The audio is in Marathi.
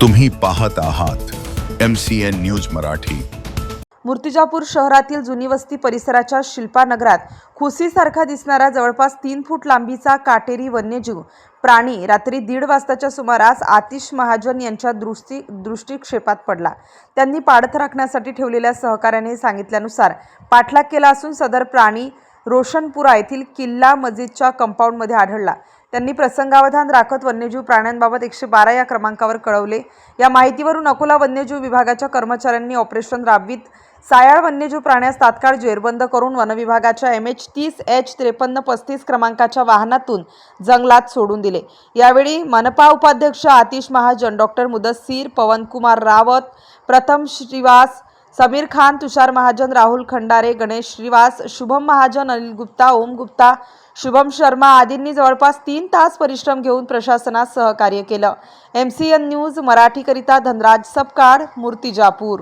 तुम्ही पाहत आहात M C N news Marathi. Murtijapur शहरातील जुनी वस्ती परिसराच्या शिल्पानगरात खुसीसारखा दिसणारा जवळपास तीन फूट लांबीचा काटेरी वन्यजीव प्राणी रात्री दीड वाजताच्या सुमारास आतिश महाजन यांच्या दृष्टी दृष्टिक्षेपात पडला. त्यांनी पाडत राखण्यासाठी ठेवलेल्या सहकाऱ्याने सांगितल्यानुसार पाठलाग केला असून सदर प्राणी रोशनपुरा येथील किल्ला मस्जिदच्या कंपाऊंडमध्ये आढळला. त्यांनी प्रसंगावधान राखत वन्यजीव प्राण्यांबाबत एकशे बारा या क्रमांकावर कळवले. या माहितीवरून अकोला वन्यजीव विभागाच्या कर्मचाऱ्यांनी ऑपरेशन राबवित सायाळ वन्यजीव प्राण्यास तात्काळ जेरबंद करून वनविभागाच्या एम एच तीस एच त्रेपन्न पस्तीस क्रमांकाच्या वाहनातून जंगलात सोडून दिले. यावेळी मनपा उपाध्यक्ष आतिश महाजन डॉक्टर मुदस्सीर पवनकुमार रावत प्रथम श्रीवास समीर खान तुषार महाजन राहुल खंडारे गणेश श्रीवास शुभम महाजन अनिल गुप्ता ओम गुप्ता शुभम शर्मा आदींनी जवळपास तीन तास परिश्रम घेऊन प्रशासनास सहकार्य केलं. एम सी एन न्यूज मराठीकरिता धनराज सपकाळ मूर्तिजापूर.